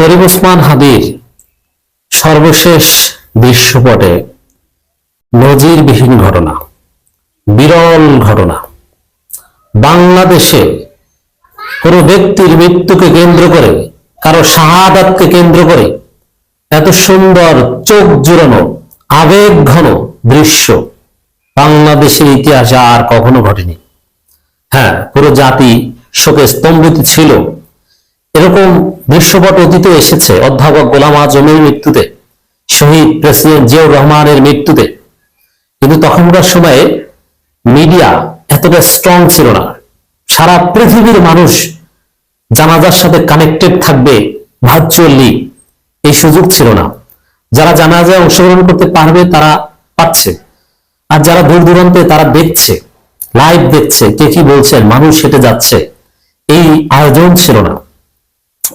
শরীফ ওসমান হাদির সর্বশেষ দৃশ্যপটে নজিরবিহীন ঘটনা, বিরল ঘটনা। বাংলাদেশে কোনো ব্যক্তির মৃত্যুকে কেন্দ্র করে, কারও শাহাদাতকে কেন্দ্র করে এত সুন্দর, চোখ জুড়ানো আবেগ ঘন দৃশ্য বাংলাদেশের ইতিহাসে আর কখনো ঘটেনি। হ্যাঁ পুরো জাতি শোকে স্তম্ভিত ছিল। এরকম দৃশ্যপট অতীতে এসেছে অধ্যাপক গোলাম আজমের মৃত্যুতে, শহীদ প্রেসিডেন্ট জিয়াউর রহমানের মৃত্যুতে। কিন্তু তখনকার সময়ে মিডিয়া এতটা স্ট্রং ছিল না। সারা পৃথিবীর মানুষ জানাজার সাথে কানেক্টেড থাকবে ভার্চুয়ালি এই সুযোগ ছিল না। যারা জানাজায় অংশগ্রহণ করতে পারবে তারা পাচ্ছে। আর যারা দূর দূরান্তে তারা দেখছে লাইভ দেখছে, কে কি বলছেন মানুষ হেঁটে যাচ্ছে, এই আয়োজন ছিল না।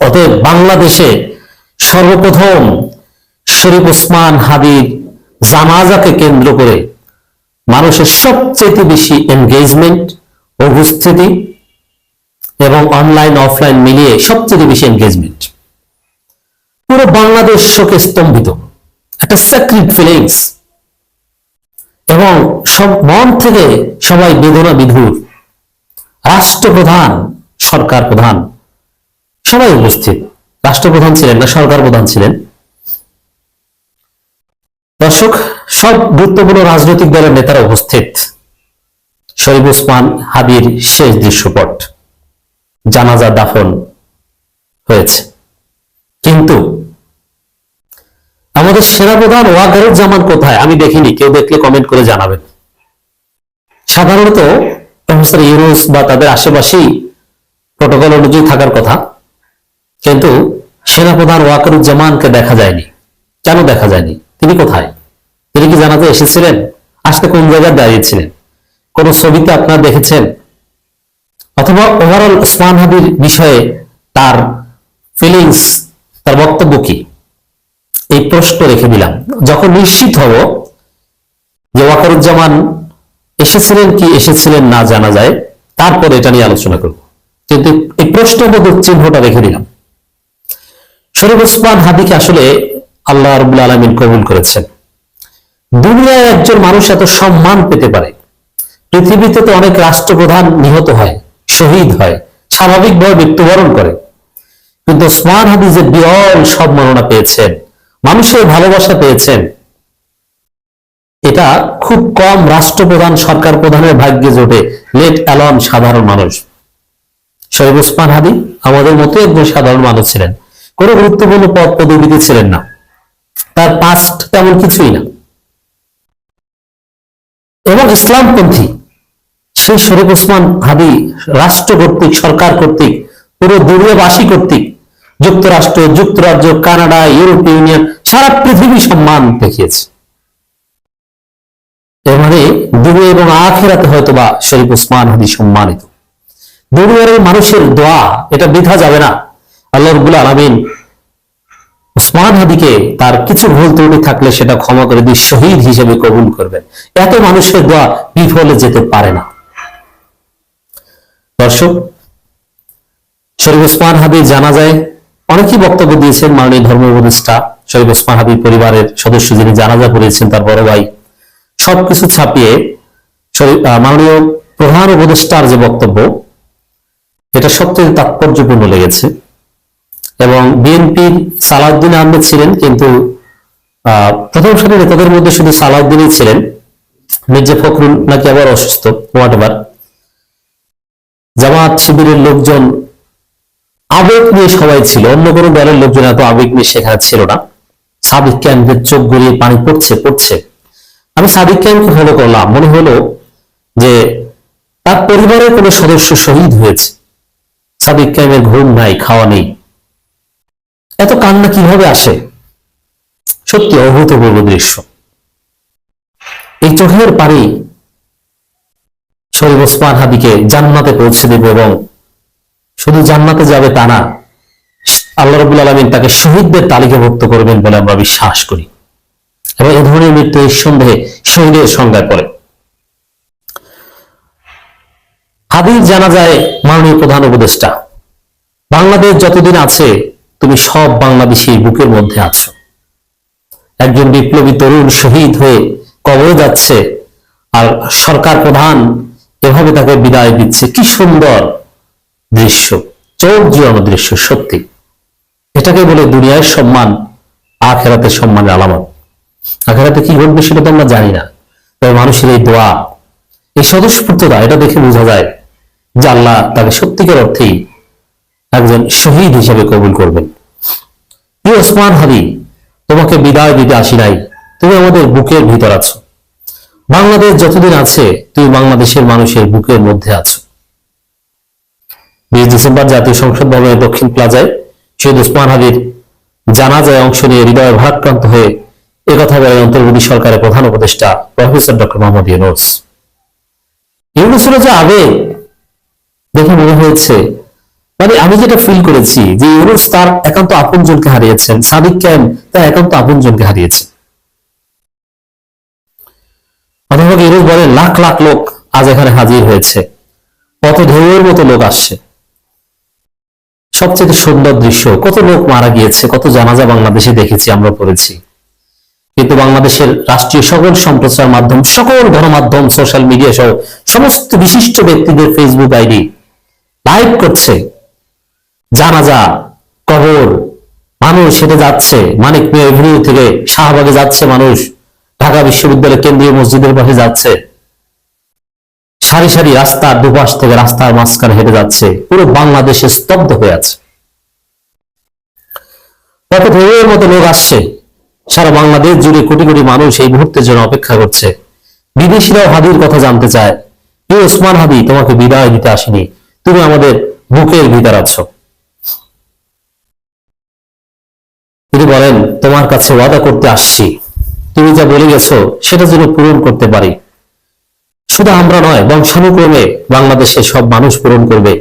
অতএব বাংলাদেশে সর্বপ্রথম শরীফ ওসমান হাবিব জানাজাকে কেন্দ্র করে মানুষের সবচেয়ে বেশি এনগেজমেন্ট উপস্থিতি এবং অনলাইন অফলাইন মিলিয়ে সবচেয়ে বেশি এনগেজমেন্ট পুরো বাংলাদেশ শোকে স্তম্ভিত। একটা সেক্রেট ফিলিংস এবং সব মন থেকে সবাই বেদনা বিধুর। রাষ্ট্রপ্রধান, সরকার প্রধান। সবাই উপস্থিত। রাষ্ট্রপ্রধান ছিলেন না সরকার প্রধান ছিলেন। দর্শক, সব গুরুত্বপূর্ণ রাজনৈতিক দলের নেতারা উপস্থিত। শরীফ ওসমান হাবির শেষ দৃশ্যপট। জানাজা দাফন হয়েছে। কিন্তু আমাদের সেনাপ্রধান ওয়াকারুজ্জামান কোথায়? আমি দেখিনি, কেউ দেখলে কমেন্ট করে জানাবেন। সাধারণত ইউনুস বা তাদের আশেপাশেই প্রোটোকল অনুযায়ী থাকার কথা। কিন্তু সেনাপ্রধান ওয়াকারুজ্জামানকে দেখা যায়নি। কেন দেখা যায়নি? তিনি কোথায়? তিনি কি জানাতে এসেছিলেন? আসতে কোন জায়গায় দাঁড়িয়েছিলেন? কোন ছবিতে আপনারা দেখেছেন? অথবা ওভারঅল ওসমান হাবির বিষয়ে তার ফিলিংস তার বক্তব্য কি? এই প্রশ্ন রেখে দিলাম। যখন নিশ্চিত হব যে ওয়াকারুজ্জামান এসেছিলেন কি এসেছিলেন না জানা যায়, তারপরে এটা নিয়ে আলোচনা করব। কিন্তু এই প্রশ্নবোধক চিহ্নটা রেখে দিলাম। শরীফ ওসমান হাদিকে আসলে আল্লাহ রবুল আলমিন কবুল করেছেন। দুনিয়ায় একজন মানুষ এত সম্মান পেতে পারে, পৃথিবীতে তো অনেক রাষ্ট্রপ্রধান নিহত হয়, শহীদ হয়, স্বাভাবিকভাবে মৃত্যুবরণ করে। কিন্তু ওসমান হাদি যে বিরল সম্মাননা পেয়েছেন, মানুষের ভালোবাসা পেয়েছেন, এটা খুব কম রাষ্ট্রপ্রধান, সরকার প্রধানের ভাগ্যে জোটে লেট অ্যালন সাধারণ মানুষ। শহীদ ওসমান হাদি আমাদের মতো একজন সাধারণ মানুষ ছিলেন। কোনো গুরুত্বপূর্ণ পদ পদবিতে ছিলেন না। তার পাস্ট তেমন কিছুই না। এবং ইসলামপন্থী সেই শরীফ ওসমান হাদি রাষ্ট্র কর্তৃক সরকার কর্তৃক, পুরো দুনিয়াবাসী কর্তৃক, যুক্তরাষ্ট্র, যুক্তরাজ্য, কানাডা ইউরোপীয় ইউনিয়ন, সারা পৃথিবী সম্মান দেখিয়েছে। এবারে দুনিয়া এবং আখেরাতে হয়তো বা শরীফ ওসমান হাদি সম্মানিত। দুনিয়ার মানুষের দোয়া, এটা বৃথা যাবে না। আল্লাহ রবুল আলমিন ওসমান হাদিকে তার কিছু ভুল ত্রুটি থাকলে সেটা ক্ষমা করে দিয়ে শহীদ হিসেবে কবুল করবেন। এত মানুষের দোয়া বিফলে যেতে পারে না। দর্শক, শরীফ জানা যায় অনেকেই বক্তব্য দিয়েছেন মাননীয় ধর্ম উপদেষ্টা শরীফ ওসমান হাদি পরিবারের সদস্য যিনি জানাজা করেছেন তার বড় ভাই। সবকিছু ছাপিয়ে মাননীয় প্রধান উপদেষ্টার যে বক্তব্য, এটা সবচেয়ে তাৎপর্যপূর্ণ লেগেছে। এবং বিএনপির সালাউদ্দিন আহমেদ ছিলেন, কিন্তু প্রথম সারির নেতাদের মধ্যে শুধু সালাউদ্দিনই ছিলেন। মির্জা ফখরুল নাকি আবার অসুস্থ হোয়াট এভার জামাত শিবিরের লোকজন আবেগ নিয়ে সবাই ছিল, অন্য কোনো দলের লোকজন এত আবেগ নিয়ে সেখানে ছিল না। সাদিক ক্যাম্পের চোখ গড়িয়ে পানি পড়ছে পড়ছে। আমি সাদিক ক্যাম্পকে ফলো করলাম, মনে হলো যে তার পরিবারের কোনো সদস্য শহীদ হয়েছে। সাদিক ক্যাম্পের ঘুম নাই, খাওয়া নেই। এত কান্না কীভাবে আসে? সত্যি অভূতপূর্ব দৃশ্য। এই চোখের পানি শরীফ ওসমান হাদিকে জান্নাতে পৌঁছে দেবে এবং শুধু জান্নাতে যাবে তা না, আল্লাহ রবুল আলমিন তাকে শহীদদের তালিকাভুক্ত করবেন বলে আমরা বিশ্বাস করি। এবং এ ধরনের মৃত্যু নিঃসন্দেহে শহীদের সংজ্ঞায় পড়ে। হাদির জানা যায় মাননীয় প্রধান উপদেষ্টা, বাংলাদেশ যতদিন আছে তুমি সব বাংলাদেশের বুকের মধ্যে আছো। একজন বিপ্লবী তরুণ শহীদ হয়ে কবরে যাচ্ছে আর সরকার প্রধান এভাবে তাকে বিদায় দিচ্ছে। কি সুন্দর দৃশ্য, চোখ জুড়ানো দৃশ্য, সত্যি। এটাকে বলে দুনিয়ার সম্মান, আখেরাতের সম্মানের আলামত। আখেরাতে কি ঘটবে সেটা তো আমরা জানি না, তবে মানুষের এই দোয়া, এই স্বতঃস্ফূর্ততা, এটা দেখে বোঝা যায় যে আল্লাহ তাকে সত্যিকার অর্থেই একজন শহীদ হিসেবে কবুল করবেন। প্রিয় ওসমান হাদি তোমাকে বিদায় দিতে আসি নাই। তুমি আমাদের বুকের ভিতর আছো। বাংলাদেশ যতদিন আছে, তুমি বাংলাদেশের মানুষের বুকের মধ্যে আছো। বিশ ডিসেম্বর জাতীয় সংসদ ভবনের দক্ষিণ প্লাজায় শহীদ ওসমান হাদির জানাজায় অংশ নিয়ে হৃদয় ভারাক্রান্ত হয়ে একথা বলেন অন্তর্বর্তী সরকারের প্রধান উপদেষ্টা প্রফেসর ডক্টর মোহাম্মদ ইউনুস। ইউনুসের যে আবেগ, দেখে মনে হয়েছে মানে আমি যেটা ফিল করেছি যে ইউনুস তার একান্ত আপনজনকে হারিয়েছেন, সাদিক ক্যাম তার একান্ত আপনজনকে হারিয়েছেন। অধ্যাপক ইউনুস বলেন, লাখ লাখ লোক আজ এখানে হাজির হয়েছে। কত ঢেউয়ের মতো লোক আসছে। সবচেয়ে সুন্দর দৃশ্য, কত লোক মারা গিয়েছে, কত জানাজা বাংলাদেশে দেখেছি আমরা পড়েছি। কিন্তু বাংলাদেশের রাষ্ট্রীয় সকল সম্প্রচার মাধ্যম, সকল গণমাধ্যম সোশ্যাল মিডিয়া সহ সমস্ত বিশিষ্ট ব্যক্তিদের ফেসবুক আইডি লাইভ করছে। জানাজা, কবর, মানুষ হেঁটে যাচ্ছে। মানিক মিয়া এভিনিউ থেকে শাহবাগে যাচ্ছে মানুষ। ঢাকা বিশ্ববিদ্যালয় কেন্দ্রীয় মসজিদের পাশে যাচ্ছে। সারি সারি রাস্তার দুপাশ থেকে রাস্তার মাঝখানে হেঁটে যাচ্ছে। পুরো বাংলাদেশে স্তব্ধ হয়ে আছে। কত ঢেউয়ের মতো লোক আসছে। সারা বাংলাদেশ জুড়ে কোটি কোটি মানুষ এই মুহূর্তের জন্য অপেক্ষা করছে। বিদেশিরাও হাদির কথা জানতে চায়। এই ওসমান হাদি, তোমাকে বিদায় দিতে আসেনি। তুমি আমাদের বুকের ভিতর আছো। তিনি বলেন, তোমার কাছে ওয়াদা করতে আসছি। তুমি যা বলে গেছো, সেটা যেন পূরণ করতে পারি। শুধু আমরা নয়, বংশানুক্রমে বাংলাদেশের সব মানুষ পূরণ করবে।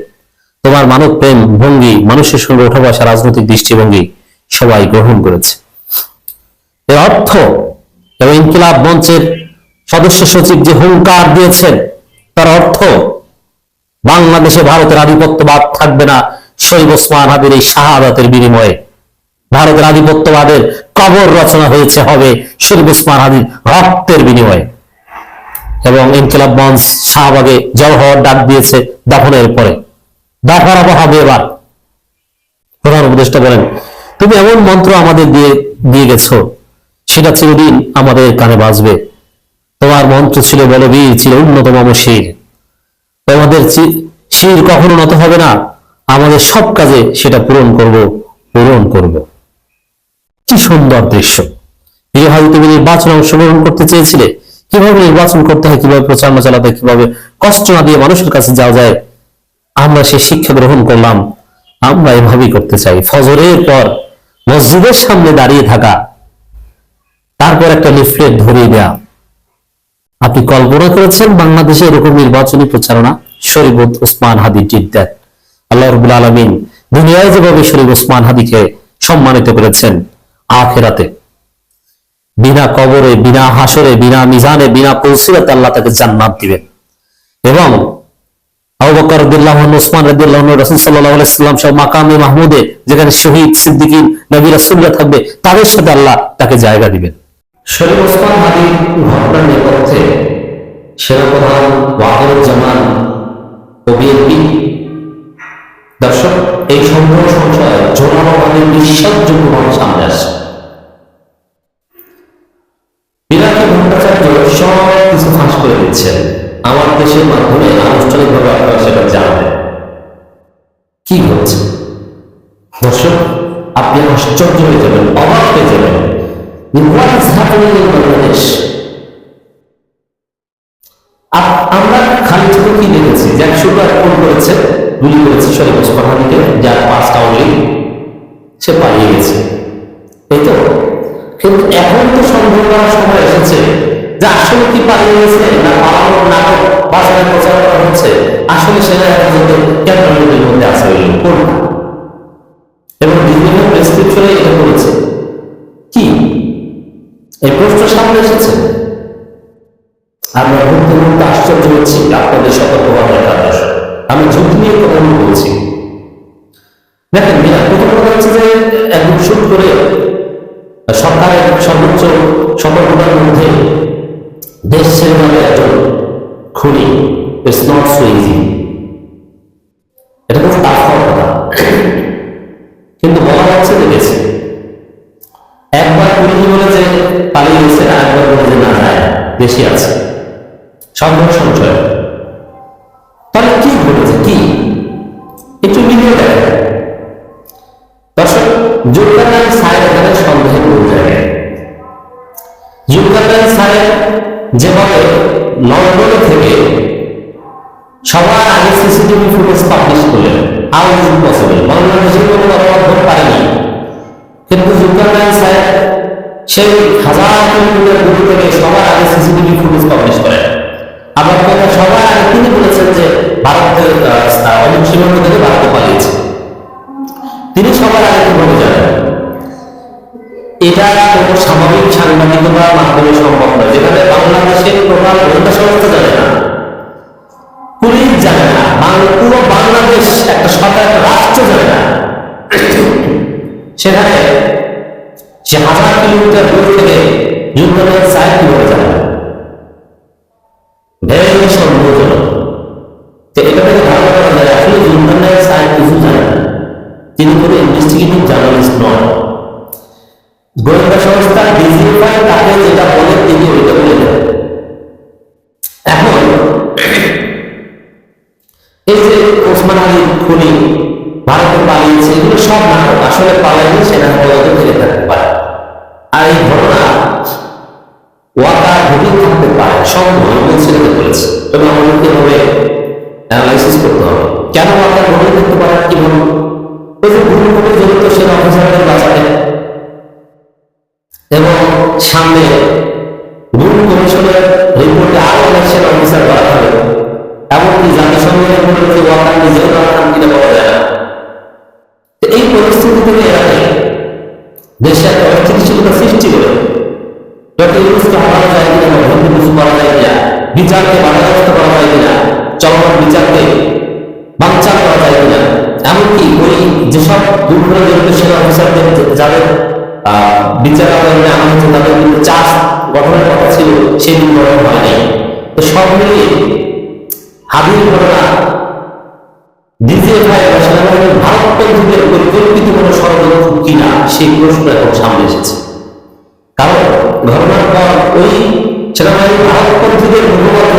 তোমার মানব প্রেম, ভঙ্গি, মানুষের সঙ্গে ওঠা বসা রাজনৈতিক দৃষ্টিভঙ্গি সবাই গ্রহণ করেছে। এর অর্থ এবং ইনকিলাব মঞ্চের সদস্য সচিব যে হুঙ্কার দিয়েছেন, তার অর্থ বাংলাদেশে ভারতের আধিপত্যবাদ থাকবে না শহীদ ওসমান হাবির এই শাহাদাতের বিনিময়ে। ভারতের আধিপত্যবাদের কবর রচনা হয়েছে হবে শরীফ ওসমান হাদির রক্তের বিনিময়ে। এবং ইনকিলাব মঞ্চ শাহবাগে জড় হওয়ার ডাক দিয়েছে দাফনের পরে। দাফারাবো হবে এবার। প্রধান উপদেষ্টা বলেন, তুমি এমন মন্ত্র আমাদের দিয়ে দিয়ে গেছো, সেটা চিরদিন আমাদের কানে বাজবে। তোমার মন্ত্র ছিল বলবীর ছিল অন্যতম শির। তোমাদের শির কখনো নত হবে না। আমাদের সব কাজে সেটা পূরণ করব পূরণ করব। কি সুন্দর দৃশ্য। এই হয়তো তুমি নির্বাচনে অংশগ্রহণ করতে চেয়েছিলে কীভাবে নির্বাচন করতে হয় কীভাবে প্রচারণা চালাতে হয়, কীভাবে কষ্ট না দিয়ে মানুষের কাছে যাওয়া যায় আমরা সে শিক্ষা গ্রহণ করলাম। আমরা এভাবেই করতে চাই। ফজরের পর মসজিদের সামনে দাঁড়িয়ে থাকা তারপর একটা লিফলেট ধরিয়ে দেয়া। আপনি কল্পনা করেছেন বাংলাদেশে এরকম নির্বাচনী প্রচারণা? শরীফ ওসমান হাদি দ্যাট আল্লাহ রবুল আলমিন দুনিয়ায় যেভাবে শরীফ ওসমান হাদিকে সম্মানিত করেছেন আখেরাতে। বিনা কবরে, বিনা হাসরে, বিনা মিজানে, বিনা কৌশিরাতে আল্লাহ তাকে জান্নাত দিবেন। এবং মাহমুদে যেখানে শহীদ দর্শক, এই সংগ্রহ সংশয় জোরালোভাবে বিশ্বাসযোগ্যভাবে সামনে আসছে ভট্টাচার্য সব কিছু ফাঁস করে দিচ্ছেন আমার দেশের মাধ্যমে আনুষ্ঠানিকভাবে আপনারা সেটা জানবেন কি হচ্ছে? দর্শক আপনি আশ্চর্য হয়ে যাবেন, অবাক হয়ে যাবেন। আমরা খালি চোখে কি দেখেছি? যে একশো বার ফোন করেছে, গুলি করেছে শরীফ ওসমান হাদিকে যার পাঁচটা অনলি সে পালিয়ে গেছে। এই তো কিন্তু এখন তো সন্দেহ করার সময় এসেছে যে আসলে কি পালিয়ে গেছে না পালানোর নাটক বাজারে প্রচার করা হচ্ছে, আসলে সেটা এখন ক্যান্টনমেন্টের মধ্যে আছে ওই লোক এবং বিভিন্ন প্রেসক্রিপশনে এটা বলেছে কি? এই প্রশ্ন সামনে এসেছে। আমরা ঘুরতে ঘুরতে আশ্চর্য হচ্ছি আপনাদের সতর্কবাদ রাখার দর্শক আমি ঝুঁকি নিয়ে কথা বলছি। দেখেন প্রথম কথা হচ্ছে যে শুট করে সরকারের সর্বোচ্চ সতর্কতার মধ্যে দেশ ছেড়ে যাবে একজন খুনি ইটস নট সো ইজি এটা খুব টাফ কথা। কিন্তু বলা হচ্ছে যে গেছে। একবার পুলিশ বলে যে পালিয়ে গেছে, আর বলে যে না যায় দেশে আছে। সন্দেহ সঞ্চয় যেভাবে লন্ডনে থেকে সবার আগে সিসিটিভি ফুটেজ পাবলিশ করলেন হাউ ইজ ইট পসিবল বাংলাদেশে কোনো গণমাধ্যম পারেনি। কিন্তু জুলকারনাইন সাহেব সেই হাজার কিলোমিটার দূর থেকে সবার আগে সিসিটিভি ফুটেজ পাবলিশ করেন। আবার কথা সবার আগে তিনি বলেছেন যে ভারতের অনেক সীমান্ত থেকে ভারতে পালিয়েছে। তিনি সবার আগে কীভাবে জানেন এটা কোনো স্বাভাবিক সাংবাদিকতার মাধ্যমে সম্ভব নয়। যেখানে বাংলাদেশের প্রধান গোয়েন্দা সংস্থা জানে না। পুলিশ জানে না। পুরো বাংলাদেশ একটা সরকার রাষ্ট্র জানে না। সেখানে সে হাজার কিলোমিটার দূর থেকে যুদ্ধের সাইড কীভাবে জানে ভেরি সন্দেহজনক। তো এটা থেকে ধারণা করা যায় আসলে যুদ্ধের সাইড কিছু জানে না। তিনি কোনো ইনভেস্টিগেটিভ জার্নালিস্ট নন। গোয়েন্দা সংস্থা ডিজিএফআই তাকে যেটা বলে তিনি ওইটা বলে দেন। এখন, এই যে ওসমান আলী খুনি ভারতে পালিয়েছে, এগুলো সব নাটক, আসলে পালাইনি সেটা পদকে ফিরে থাকতে পারে। আর এই ঘটনা ওয়াকা ঘটে থাকতে পারে, সব ধর্মের ছেলেকে বলেছে। তবে আমাদেরকে এভাবে অ্যানালাইসিস করতে হবে। কেন ওয়াকা ঘটে থাকতে পারে কীভাবে ওই যে ভূমিকম্পে জড়িত সেনা অফিসারদের বাঁচাতে এবং সামনে গুম কমিশনের রিপোর্টে আরও অনেক অফিসার করা হবে। এমনকি জাতিসংঘের রিপোর্টে যে ওয়াকার নিজেও বলা যায় না। এই পরিস্থিতি থেকে এড়াতে দেশে একটা অস্থিতিশীলতা সৃষ্টি করে। ডক্টর হারানো যায় কিনা কিছু করা যায় কিনা, বিচারকে বাধাগ্রস্ত করা যায় কিনা চলমান বিচারকে বাঞ্চাল করা যায় কিনা, এমনকি ওই যেসব দুর্ঘটনা জড়িত সেনা অফিসারদের যাদের বিচার আদালতে হচ্ছে তাদের কিন্তু চাষ গঠনের কথা ছিল সেদিন গঠন হয়নি তো সব মিলিয়ে হাবির ঘটনা ডিজিএফআই বা সেনাবাহিনীর ভারতপন্থীদের পরিকল্পিত কোনো ষড়যন্ত্র কিনা সেই প্রশ্ন এখন সামনে এসেছে। কারণ ঘটনার পর ওই সেনাবাহিনী ভারতপন্থীদের মুখপাত্র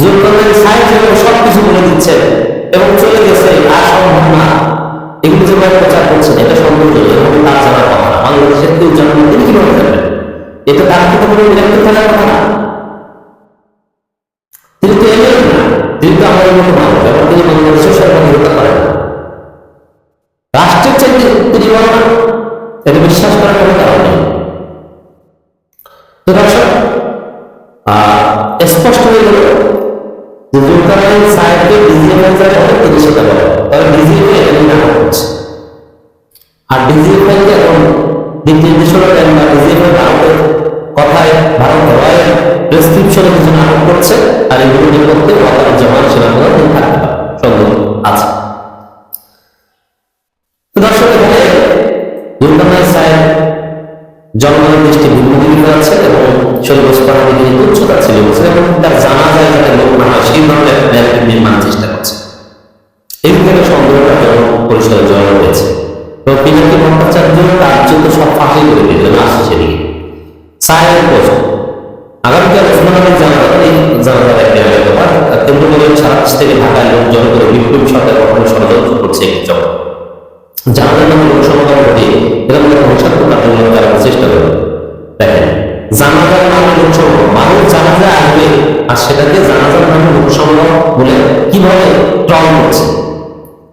জুলকারনাইন সাহেব সবকিছু বলে দিচ্ছে এবং চলে গেছে, আর সম্ভব না। এগুলো যেভাবে প্রচার করছেন এটা সম্ভবজনক এভাবে তার জানার কথা, বাংলাদেশের কেউ জানেন না, তিনি কীভাবে জানবেন এটা তার কিন্তু কোনো নিরাপদ থাকার কথা না? তিনি এবং স্পষ্ট হয়ে গেল যে সাহেবকে তিনি তবে ডিজিএফআই নিয়ে নাটক আর ডিজিএফআই কে এখন দিক নির্দেশনা দেন বা ডিজিএফআই কথায়, ভারত রয়ের প্রেসক্রিপশনে কিছু নাটক করছে, আর এগুলো নিকটতে ওয়াকার জামান তিনি থাকতে সন্দেহ আছে। দর্শক, এখানে দুর্গানাথ সাহেব জনগণের দৃষ্টি ভিন্নদিকে আছে এবং শৈলবাস করার দিকে উচ্চতা ছিল এবং তার জানা যায় যাতে লোক না সেই ধরনের নির্মাণের চেষ্টা করছে। এই থেকে সন্দেহটা জয় হয়েছে? তো পিনাকি ভট্টাচার্য রাজ্য সব ফাঁকি করে দিল আসছে সেদিকে। সাহেবের প্রশ্ন আগামীকাল ওসমান আলীর জানাজা এই জানাজার একটা ব্যাপার। করে সারা থেকে ঢাকায় লোকজন করে বিপ্লবী সরকার গঠনের ষড়যন্ত্র করছে একটি জগৎ। জানাজার নামে লোকসমাগম ঘটিয়ে এরকম ধ্বংসাত্মক কার্যক্রম চালানোর চেষ্টা করবে। দেখেন জানাজার নামে লোকসমাগম, মানুষ জানাজা আসবে, আর সেটাকে জানাজার নামে লোকসমাগম বলে কীভাবে ট্রল করছে।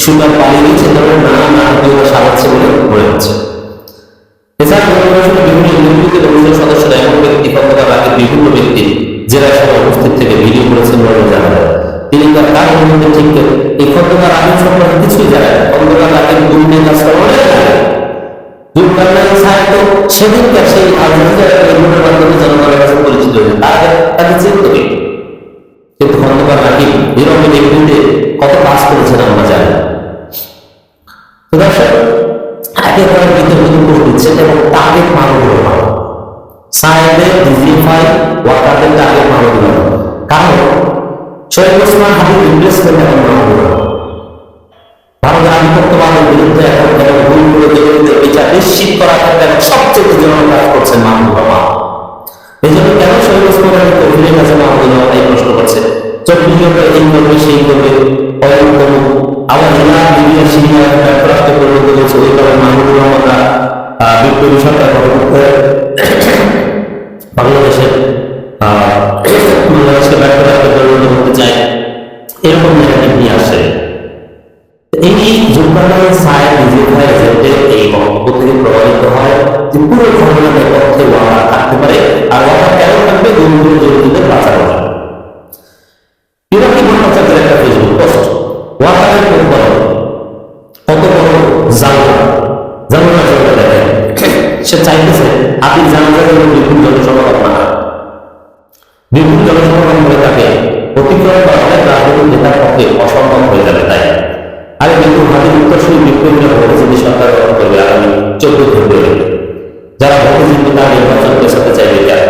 সুন্দর পালিয়ে গিয়েছে ধরনের নানা নাটকীয়তা সাজাচ্ছে বলে মনে হচ্ছে এছাড়া বিভিন্ন সদস্যরা এমন ব্যক্তি রাখেন বিভিন্ন ব্যক্তি জেলা উপস্থিত থেকে ভিডিও করেছেন বলে জানা যায়। তিনি তার অনুমতি ঠিক করে এই খন্দকার আগে সম্পর্কে কিছুই খন্দকার জনগণের কাছে পরিচিত কত কাজ করেছেন আমরা জানি তো দর্শক একে পরে বিতর্কিত করে দিচ্ছেন এবং টার্গেট মানব সাহেবের ডিজিফাই ওয়াকারদের টার্গেট মানব কারণ শহীদ ওসমান হাবিব রিপ্লেসমেন্ট এখন মানব ভারতের আধিপত্যবাদের বিরুদ্ধে এখন এবং ভুল করে জড়িত বিচার নিশ্চিত ক্ষেত্রে এখন সবচেয়ে জনগণ কাজ করছেন মাহমুদ বাবা। এই জন্য কেন সেই করবে আবার বিপ্লবী সরকার গঠন করে বাংলাদেশের বাংলাদেশকে ব্যর্থ রাখতে পরিণত করতে চায়, এরকম ন্যারেটিভ নিয়ে আসে। এই জুলকারনাইন সাহেব নিজের ভাই এজেন্টের এই বক্তব্য থেকে প্রভাবিত হয় যে পুরো ঘটনার পক্ষে ওয়াকা থাকতে পারে আর ওয়াকা কেন থাকবে দুর্নীতি জড়িতদের বাঁচানো যাবে বিরাটি ভট্টাচার্যের একটা ফেসবুক পোস্ট ওয়াকারের কত বড় দেখেন সে চাইতেছে, আপনি জানলা জন্য বিপুল জনসমাগম না। বিপুল জনসমাগম হয়ে থাকে অতিক্রম করা হলে রাজনৈতিক নেতার পক্ষে অসম্ভব হয়ে যাবে তাই। আরে কিন্তু হাতের উত্তরসূরি বিপ্লবীরা ভোটে যদি সরকার গঠন করবে আগামী চোদ্দ ফেব্রুয়ারি। যারা ভোটে জিতবে তারা নির্বাচন পেছাতে চাইবে কেন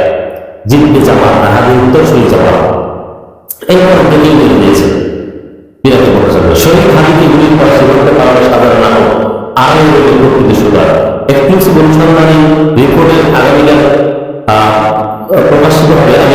জিতবে জামাত না হাতের উত্তরসূরি জামাত। এইরকম ব্রেকিং নিউজ দিয়েছে বিরাট ভট্টাচার্য শহীদ হানিকে গুলির পর সীমান্তের কারণে সাধারণ নাটক আরও প্রকৃতি হয় এক্সক্লুসিভ অনুসন্ধানী রিপোর্টের আগামীকাল প্রকাশিত হবে।